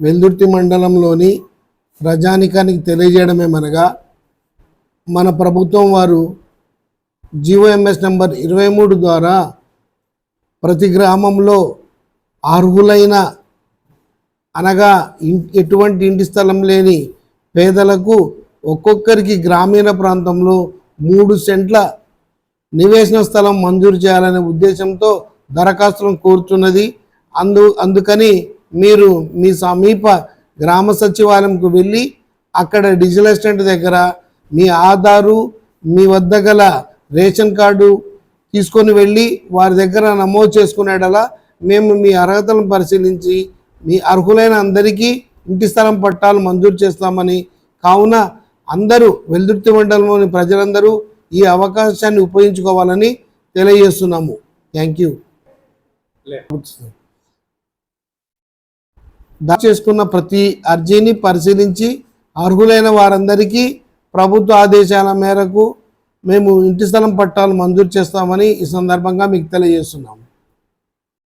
వెల్దుర్తి మండలంలోని ప్రజానికానికి తెలియజేయడమేమనగా మన ప్రభుత్వం వారు జీవోఎంఎస్ నెంబర్ ఇరవై మూడు ద్వారా ప్రతి గ్రామంలో అర్హులైన అనగా ఎటువంటి ఇంటి స్థలం లేని పేదలకు ఒక్కొక్కరికి గ్రామీణ ప్రాంతంలో మూడు సెంట్ల నివేశన స్థలం మంజూరు చేయాలనే ఉద్దేశంతో దరఖాస్తులను కోరుతున్నది. అందు అందుకని మీరు మీ సమీప గ్రామ సచివాలయంకు వెళ్ళి అక్కడ డిజిటల్ అసిస్టెంట్ దగ్గర మీ ఆధారు మీ వద్ద గల రేషన్ కార్డు తీసుకొని వెళ్ళి వారి దగ్గర నమోదు చేసుకునేటలా మేము మీ అర్హతలను పరిశీలించి మీ అర్హులైన అందరికీ ఇంటి స్థలం పట్టాలు మంజూరు చేస్తామని కావున అందరూ వెల్దుర్తి మండలంలోని ప్రజలందరూ ఈ అవకాశాన్ని ఉపయోగించుకోవాలని తెలియజేస్తున్నాము. Thank you. దా చేసుకున్న ప్రతి అర్జీని పరిశీలించి అర్హులైన వారందరికీ ప్రభుత్వ ఆదేశాల మేరకు మేము ఇంటి స్థలం పట్టాలు మంజూరు చేస్తామని ఈ సందర్భంగా మీకు తెలియజేస్తున్నాము.